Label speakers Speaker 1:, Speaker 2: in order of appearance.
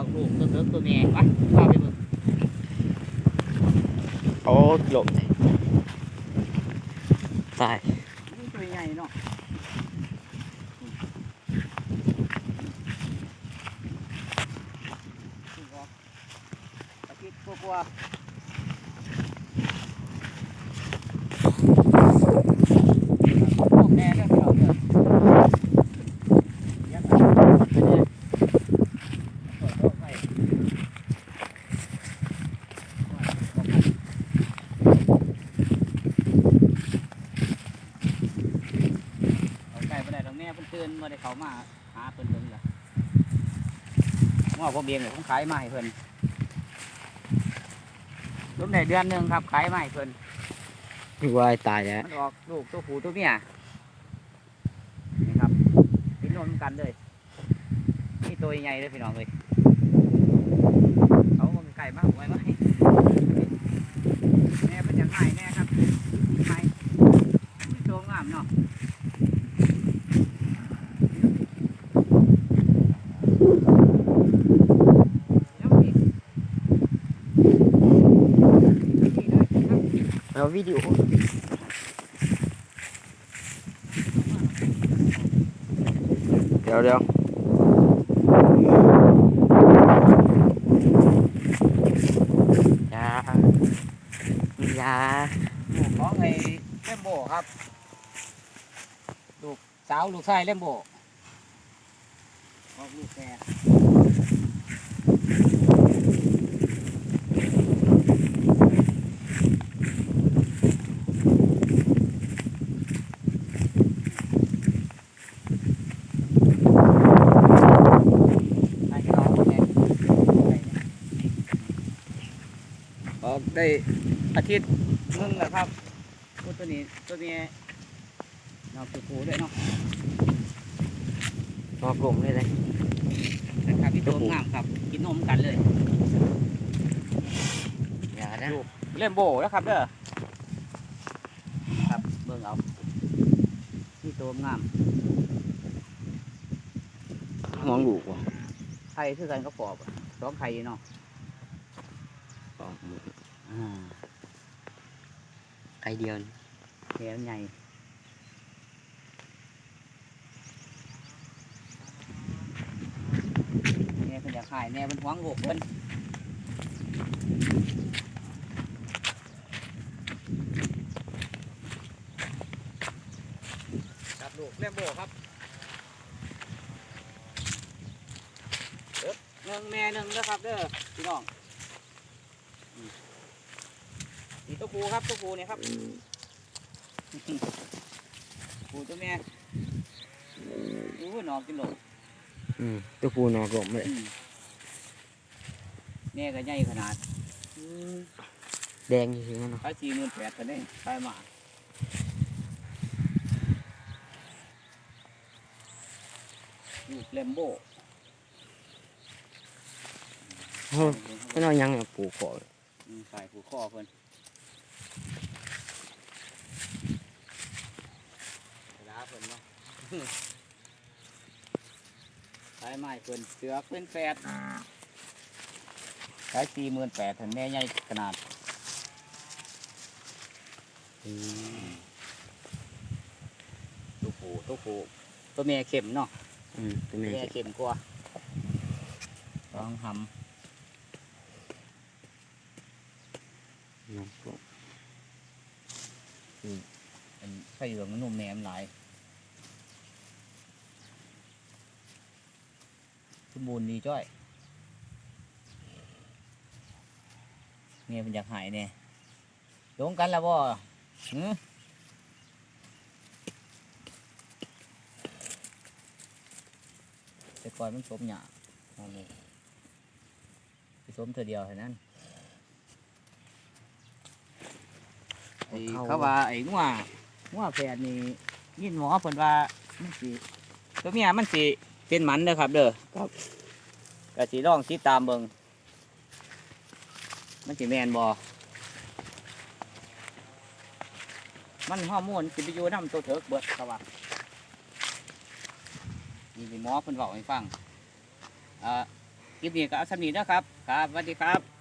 Speaker 1: อกลูกตั
Speaker 2: วเติบตัวแม่ไปว่ไปงโอ้หลบตายตัวใหญ่เนาะกลัว ไก่ไปได้ตรงนี้เพิ่นตื่นมาได้เขามาหาเพิ่นเพิ่นละว่าผมเองเนี่ยผมขายมาให้เพิ่นรุ่นในเดือนหนึ่งครับขายมาให้เพิ่น
Speaker 1: วายตายแล้ว
Speaker 2: มันออกลูกตัวผู้ตัวเมียนี่ครับกินนมกันเลยนี่ตัวใหญ่เลยพี่น้องเลยเขามันไก่มากไว้ไหมแม่เป็นอย่างไรแน่ครับไงนี่ตัวงามเนาะ
Speaker 1: แล้ววิดีโอเดี๋ยวเดี๋ยวอยาอยา
Speaker 2: ลูกของไอ้เล่มโบครับ ลูกสาวลูกชายเล่มโบออกลูกแก่ให้เขาแก่ออก ได้อาทิตย์หนึงแหละครับพูดตัวนี้ตัวนี้นอกตัวผูด้วยเนาะ
Speaker 1: นอกกลมเลยเลย
Speaker 2: นะครับพี่
Speaker 1: ตั
Speaker 2: ตัวว
Speaker 1: ผู้
Speaker 2: งามครับ กินนมกันเลย
Speaker 1: อย่านะ
Speaker 2: เล่มโบแล้วครับเด้อครับเบิ่งเอาพี่ตัวงาม
Speaker 1: มองลูกว่ะ
Speaker 2: ไข่คือกันก็ปอบสองไข่เนาะ
Speaker 1: สองมือ
Speaker 2: อ่า
Speaker 1: ไอเดียว
Speaker 2: แขนใหญ่แน่เพิ่นอยากขายแน่เป็นหวงลูกเพิ่นครับลูกเล่มโบครับหนึ่งแม่หนึ่งนะครับเด้อพี่น้องอืมนี่ ตัวผูครับตัวผูเนี่ยครับผูตัวแม่อู้หนอกกินหลง
Speaker 1: อืมตัวผู้นอกกลมเลย
Speaker 2: อืมแม่ก็ใหญ่ขนาด
Speaker 1: แดงจริงๆนะเนาะ
Speaker 2: ขายสี่หมื่นแปดกันได้ขายมาลูกเลมโบ้
Speaker 1: เฮ้ยไม่เอายังอะปลูกก่อน
Speaker 2: อืมขายผูข้อเพิ่นเวลาเพิ่นเนาะขายไม้เพิ่นเสือกเป็นแปดขายสี่หมื่นแปดถึงแม่ใหญ่ขนาด
Speaker 1: อืม
Speaker 2: ตัวผู้ตัวผู้ตัวแม่เข็มเนาะ
Speaker 1: อืมตัวแม่
Speaker 2: แม่
Speaker 1: เจ็บ
Speaker 2: เข็มกว่าลองท
Speaker 1: นอกกลมำ
Speaker 2: เป็นไส้เหลืองนุ่มแหนมหลาย มบูรณ์ดีจ้อยเมียเป็นอยากหายเนี่ยลงกันแล้วบ่หือแต่ก่อนมันสมหยาเอาเลยไปสมเธอเดียวเท่านั้นไอ้เขาว่าไอ้งัวงัวแฝดนี่ยินหมอเพิ่นว่ามันสิตัวเมียมันสิ เป็นหมันเด้อครับ เด้อครับก็สิลองติดตามเบิ่งมันสิแม่นบ่มันฮอร์โมนสิไปอยู่นำตัวเถิกเบิดเขาว่านี่สิหมอเพิ่นเว้าให้ฟังอ่าคลิปนี้ก็เอาสำนี้นะครับ ครับสวัสดีครับ